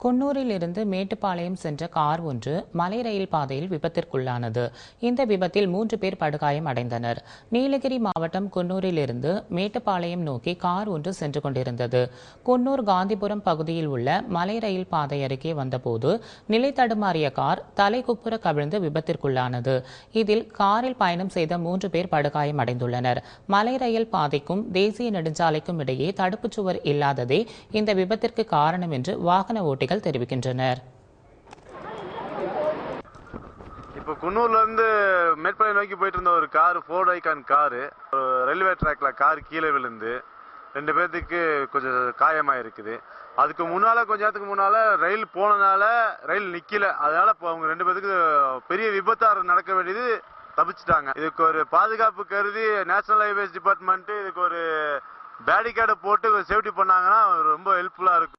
குன்னூரில் இருந்து மேட்டுப்பாளையம் சென்ற கார் ஒன்று மலை ரயில் பாதையில் விபத்திற்குள்ளானது. இந்த விபத்தில் மூன்று பேர் படுகாயம் அடைந்தனர். நீலகிரி மாவட்டம் குன்னூரில் இருந்து மேட்டுப்பாளையம் நோக்கி கார் ஒன்று சென்று கொண்டிருந்தது. குன்னூர் காந்திபுரம் பகுதியில் உள்ள மலை ரயில் பாதை அருகே வந்தபோது நிலை தடுமாறிய கார் தலைகுப்புற கவிழ்ந்து விபத்திற்குள்ளானது. இதில் காரில் பயணம் செய்த மூன்று பேர் படுகாயம் அடைந்துள்ளனர். மலை ரயில் பாதைக்கும் தேசிய நெடுஞ்சாலைக்கும் இடையே தடுப்புச் சுவர் இல்லாததே இந்த விபத்திற்கு காரணம் என்று வாகன ஓட்டி அதிகாரிகள் தெரிவிக்கின்றனர். இப்போ குன்னூர்ல இருந்து மேற்பாளையம் நோக்கி போயிட்டு இருந்த ஒரு car Ford Icon car. Railway ட்ராக்ல கார் கீழே விழுந்து ரெண்டு பேர்த்துக்கு கொஞ்சம் காயமா இருக்குது அதுக்கு முன்னால கொஞ்ச நேரத்துக்கு முன்னால ரயில் போனனால ரயில் நிக்கல. அதனால இப்போ அவங்க ரெண்டு பேர்த்துக்கு பெரிய விபத்தா நடக்க வேண்டியது தப்பிச்சிட்டாங்க. இதுக்கு ஒரு பாதுகாப்பு கருதி நேஷனல் ஹைவேஸ் டிபார்ட்மெண்ட் இதுக்கு ஒரு பேரிகேடை போட்டு சேஃப்டி பண்ணாங்கன்னா ரொம்ப ஹெல்ப்ஃபுல்லா இருக்கும்.